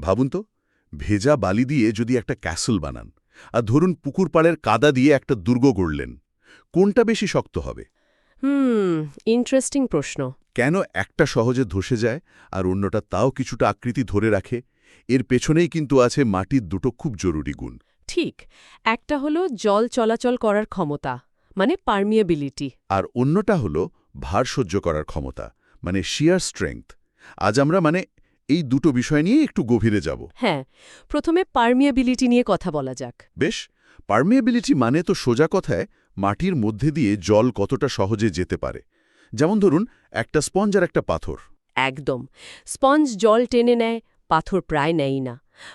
ভাবুন তো ভেজা বালি দিয়ে যদি একটা ক্যাসল বানান আর ধরুন পুকুর পাড়ের কাদা দিয়ে একটা দুর্গ গড়লেন কোনটা বেশি শক্ত হবে? হুম ইন্টারেস্টিং প্রশ্ন। কেন একটা সহজে ধসে যায় আর অন্যটা তাও কিছুটা আকৃতি ধরে রাখে? এর পেছনেই কিন্তু আছে মাটির দুটো খুব জরুরি গুণ। ঠিক একটা হলো জল চলাচল করার ক্ষমতা মানে পারমিয়েবিলিটি আর অন্যটা হল ভার সহ্য করার ক্ষমতা মানে শিয়ার স্ট্রেংথ আজ আমরা মানে এই দুটো বিষয় নিয়ে একটু গভীরে যাব। হ্যাঁ প্রথমে পারমিয়েবিলিটি নিয়ে কথা বলা যাক। বেশ পারমিয়েবিলিটি মানে তো সোজা কথায় মাটির মধ্যে দিয়ে জল কতটা সহজে যেতে পারে। যেমন ধরুন একটা স্পঞ্জ আর একটা পাথর। একদম স্পঞ্জ জল টেনে নেয় পাথর প্রায় নেয়ই না।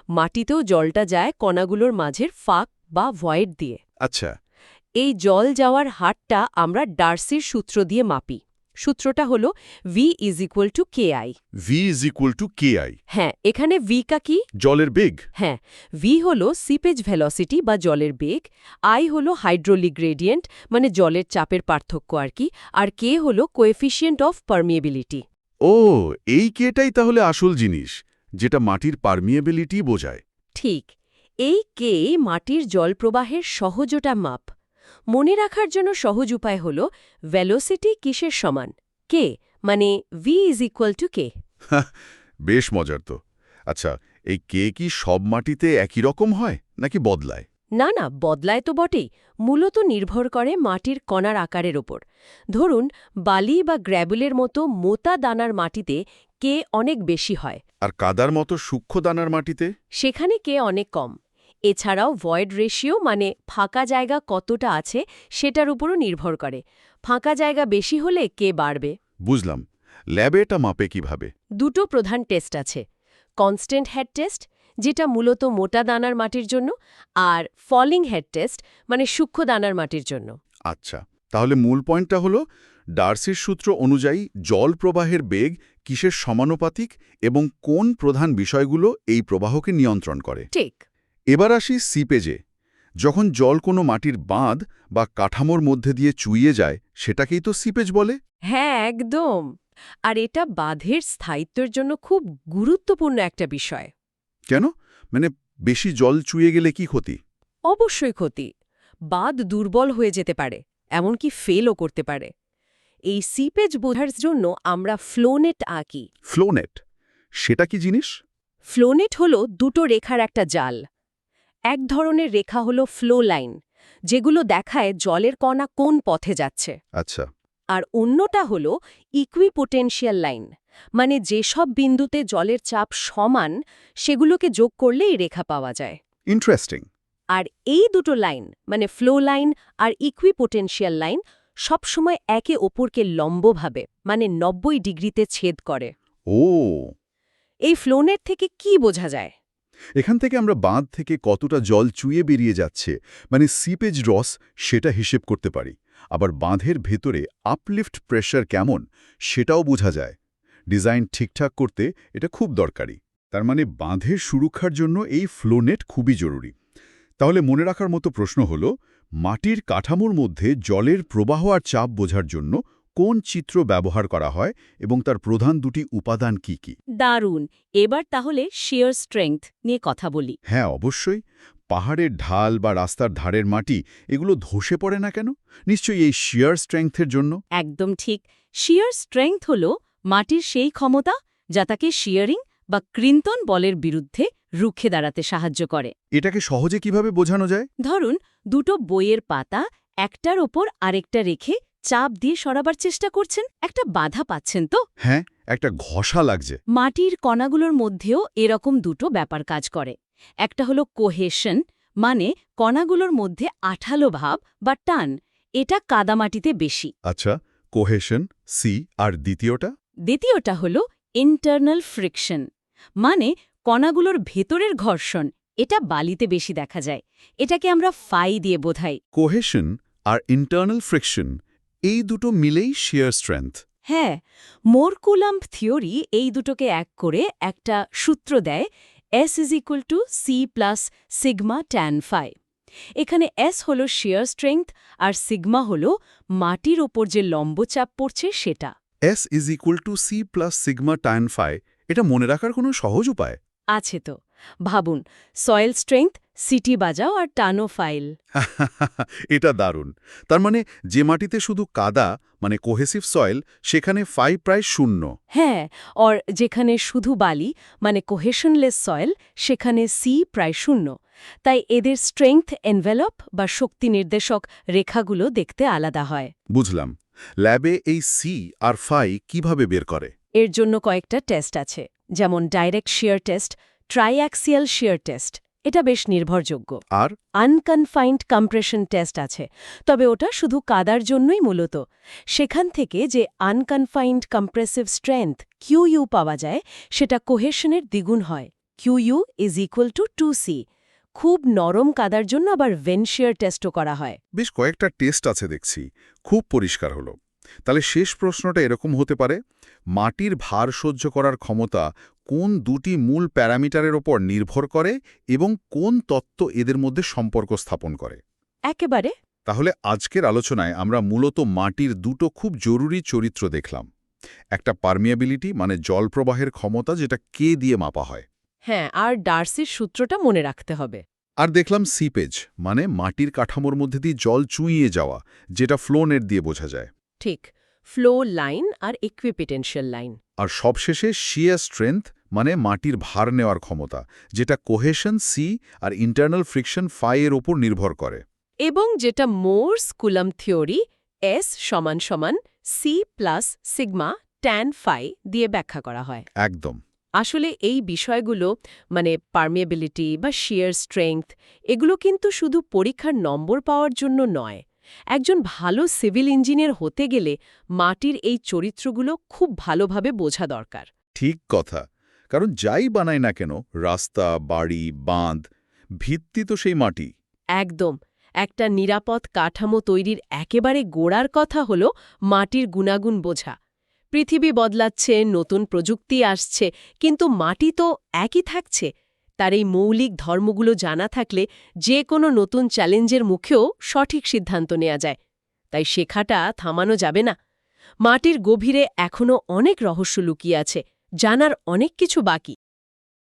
মাটিতেও জলটা যায় কণাগুলোর মাঝের ফাঁক বা ভয়েড দিয়ে। আচ্ছা। এই জল যাওয়ার হারটা আমরা ডার্সির সূত্র দিয়ে মাপি। সূত্রটা হলো V is equal to K I V is equal to K I হ্যাঁ এখানে ভি কা কি? জলের বেগ। হ্যাঁ ভি হল সিপেজ ভেলোসিটি বা জলের বেগ আই হল হাইড্রোলিক গ্রেডিয়েন্ট মানে জলের চাপের পার্থক্য আর কি আর কে হল কোএফিসিয়েন্ট অফ পারমিয়েবিলিটি ও এই কেটাই তাহলে আসল জিনিস যেটা মাটির পারমিয়েবিলিটি বোঝায়। ঠিক এই কে মাটির জলপ্রবাহের সহজটা মাপ। মনে রাখার জন্য সহজ উপায় হল ভেলোসিটি কিসের সমান? কে মানে V is equal to K বেশ মজার তো। আচ্ছা এই কে কি সব মাটিতে একই রকম হয় নাকি বদলায়? না না বদলায় তো বটেই। মূলত নির্ভর করে মাটির কণার আকারের ওপর। ধরুন বালি বা গ্র্যাবলের মতো মোতা দানার মাটিতে কে অনেক বেশি হয়। আর কাদার মতো সূক্ষ্ম দানার মাটিতে? সেখানে কে অনেক কম। এছাড়াও ভয়েড রেশিও মানে ফাঁকা জায়গা কতটা আছে সেটার উপরও নির্ভর করে। ফাঁকা জায়গা বেশি হলে কে বাড়বে? বুঝলাম। ল্যাবে এটা মাপে কীভাবে? দুটো প্রধান টেস্ট আছে। কনস্ট্যান্ট হেড টেস্ট যেটা মূলত মোটা দানার মাটির জন্য আর ফলিং হেড টেস্ট মানে সূক্ষ্ম দানার মাটির জন্য। আচ্ছা তাহলে মূল পয়েন্টটা হলো ডার্সির সূত্র অনুযায়ী জল প্রবাহের বেগ কিসের সমানুপাতিক এবং কোন প্রধান বিষয়গুলো এই প্রবাহকে নিয়ন্ত্রণ করে? ঠিক। এবার আসি সিপেজে যখন জল কোনো মাটির বাঁধ বা কাঠামোর মধ্যে দিয়ে চুইয়ে যায় সেটাকেই তো সিপেজ বলে। হ্যাঁ একদম। আর এটা বাঁধের স্থায়িত্বের জন্য খুব গুরুত্বপূর্ণ একটা বিষয়। কেন? মানে বেশি জল চুইয়ে গেলে কি ক্ষতি? অবশ্যই ক্ষতি। বাঁধ দুর্বল হয়ে যেতে পারে এমনকি ফেলও করতে পারে। এই সিপেজ বোঝার জন্য আমরা ফ্লোনেট আঁকি। ফ্লোনেট সেটা কি জিনিস? ফ্লোনেট হল দুটো রেখার একটা জাল। এক ধরনের রেখা হল ফ্লো লাইন যেগুলো দেখায় জলের কণা কোন পথে যাচ্ছে। আচ্ছা। আর অন্যটা হল ইকুইপোটেনশিয়াল লাইন মানে যেসব বিন্দুতে জলের চাপ সমান সেগুলোকে যোগ করলে এই রেখা পাওয়া যায়। ইন্টারেস্টিং আর এই দুটো লাইন মানে ফ্লো লাইন আর ইকুইপোটেনশিয়াল লাইন সবসময় একে ওপরকে লম্বভাবে মানে নব্বই ডিগ্রিতে ছেদ করে। ও। এই ফ্লোনের থেকে কি বোঝা যায়? এখান থেকে আমরা বাঁধ থেকে কতটা জল চুইয়ে বেরিয়ে যাচ্ছে মানে সিপেজ রস, সেটা হিসেব করতে পারি। আবার বাঁধের ভেতরে আপলিফট প্রেশার কেমন, সেটাও বোঝা যায়। ডিজাইন ঠিকঠাক করতে এটা খুব দরকারি। তার মানে বাঁধের সুরক্ষার জন্য এই ফ্লোনেট খুবই জরুরি। তাহলে মনে রাখার মতো প্রশ্ন হল, মাটির কাঠামোর মধ্যে জলের প্রবাহ আর চাপ বোঝার জন্য কোন চিত্র ব্যবহার করা হয় এবং তার প্রধান দুটি উপাদান কি কি? দারুণ! এবার তাহলে শিয়ার স্ট্রেংথ নিয়ে কথা বলি। হ্যাঁ অবশ্যই। পাহাড়ের ঢাল বা রাস্তার ধারের মাটি এগুলো ধসে পড়ে না কেন? নিশ্চয়ই এই শিয়ার স্ট্রেংথের জন্য। একদম ঠিক। শিয়ার স্ট্রেংথ হল মাটির সেই ক্ষমতা যা তাকে শিয়ারিং বা কৃন্তন বলের বিরুদ্ধে রুখে দাঁড়াতে সাহায্য করে। এটাকে সহজে কীভাবে বোঝানো যায়? ধরুন দুটো বইয়ের পাতা একটার ওপর আরেকটা রেখে চাপ দিয়ে সরাবার চেষ্টা করছেন একটা বাধা পাচ্ছেন তো? হ্যাঁ একটা ঘষা লাগছে। মাটির কণাগুলোর মধ্যেও এরকম দুটো ব্যাপার কাজ করে। একটা হলো কোহেশন মানে কণাগুলোর মধ্যে আঠালো ভাব বা টান এটা কাদামাটিতে বেশি। আচ্ছা কোহেশন সি আর দ্বিতীয়টা? দ্বিতীয়টা হলো ইন্টারনাল ফ্রিকশন মানে কণাগুলোর ভেতরের ঘর্ষণ এটা বালিতে বেশি দেখা যায়। এটাকে আমরা ফাই দিয়ে বোঝাই। কোহেশন আর ইন্টারনাল ফ্রিকশন এই দুটো মিলেই শিয়ার স্ট্রেংথ হ্যাঁ মোরকুলাম্প থিওরি এই দুটোকে এক করে একটা সূত্র দেয় S is equal to C plus sigma tan phi এখানে এস হল শিয়ার স্ট্রেংথ আর সিগমা হল মাটির ওপর যে লম্বচাপ পড়ছে সেটা। S is equal to C plus sigma tan phi এটা মনে রাখার কোনো সহজ উপায়? আছে তো। ভাবুন সয়েল স্ট্রেংথ সিটি বাজাও আর টানো ফাইল এটা দারুণ। তার মানে যে মাটিতে শুধু কাদা মানে কোহেসিভ সয়েল সেখানে ফাই প্রায় শূন্য। হ্যাঁ অর যেখানে শুধু বালি মানে কোহেশনলেস সয়েল সেখানে সি প্রায় শূন্য। তাই এদের স্ট্রেংথ এনভেলপ বা শক্তি নির্দেশক রেখাগুলো দেখতে আলাদা হয়। বুঝলাম। ল্যাবে এই সি আর ফাই কীভাবে বের করে? এর জন্য কয়েকটা টেস্ট আছে যেমন direct shear test triaxial shear test. এটা বেশ নির্ভরযোগ্য। আর? আনকনফাইন্ড কম্প্রেশন টেস্ট আছে তবে ওটা শুধু কাদার জন্যই মূলত। সেখান থেকে যে আনকনফাইন্ড কম্প্রেসিভ স্ট্রেংথ কিউইউ পাওয়া যায় সেটা কোহেশনের দ্বিগুণ হয়। QU is equal to two C খুব নরম কাদার জন্য আবার ভেনশিয়ার টেস্টও করা হয়। বেশ কয়েকটা টেস্ট আছে দেখছি। খুব পরিষ্কার হলো। তাহলে শেষ প্রশ্নটা এরকম হতে পারে মাটির ভার সহ্য করার ক্ষমতা কোন দুটি মূল প্যারামিটারের ওপর নির্ভর করে এবং কোন তত্ত্ব এদের মধ্যে সম্পর্ক স্থাপন করে? একেবারে। তাহলে আজকের আলোচনায় আমরা মূলত মাটির দুটো খুব জরুরি চরিত্র দেখলাম। একটা পারমিয়াবিলিটি মানে জল প্রবাহের ক্ষমতা যেটা কে দিয়ে মাপা হয়। হ্যাঁ আর ডার্সির সূত্রটা মনে রাখতে হবে। আর দেখলাম সিপেজ মানে মাটির কাঠামোর মধ্যে দিয়ে জল চুইয়ে যাওয়া যেটা ফ্লো নেট দিয়ে বোঝা যায়। ঠিক। ফ্লো লাইন আর ইকুইপিটেনশিয়াল লাইন। আর সবশেষে শিয়া স্ট্রেংথ মানে মাটির ভার নেওয়ার ক্ষমতা যেটা কোহেশন সি আর ইন্টারনাল ফ্রিকশন ফাই এর ওপর নির্ভর করে। এবং যেটা মোরস কুলাম থিওরি এস সমান সমান C plus sigma tan phi দিয়ে ব্যাখ্যা করা হয়। একদম। আসলে এই বিষয়গুলো মানে পারমিয়েবিলিটি বা শিয়ার স্ট্রেংথ এগুলো কিন্তু শুধু পরীক্ষার নম্বর পাওয়ার জন্য নয় একজন ভালো সিভিল ইঞ্জিনিয়ার হতে গেলে মাটির এই চরিত্রগুলো খুব ভালোভাবে বোঝা দরকার। ঠিক কথা। কারণ যাই বানায় না কেন রাস্তা বাড়ি বাঁধ ভিত্তি তো সেই মাটি। একদম। একটা নিরাপদ কাঠামো তৈরির একেবারে গোড়ার কথা হল মাটির গুণাগুণ বোঝা। পৃথিবী বদলাচ্ছে নতুন প্রযুক্তি আসছে কিন্তু মাটি তো একই থাকছে। তার এই মৌলিক ধর্মগুলো জানা থাকলে যে কোনো নতুন চ্যালেঞ্জের মুখেও সঠিক সিদ্ধান্ত নেওয়া যায়। তাই শেখাটা থামানো যাবে না। মাটির গভীরে এখনও অনেক রহস্য লুকিয়ে আছে, জানার অনেক কিছু বাকি।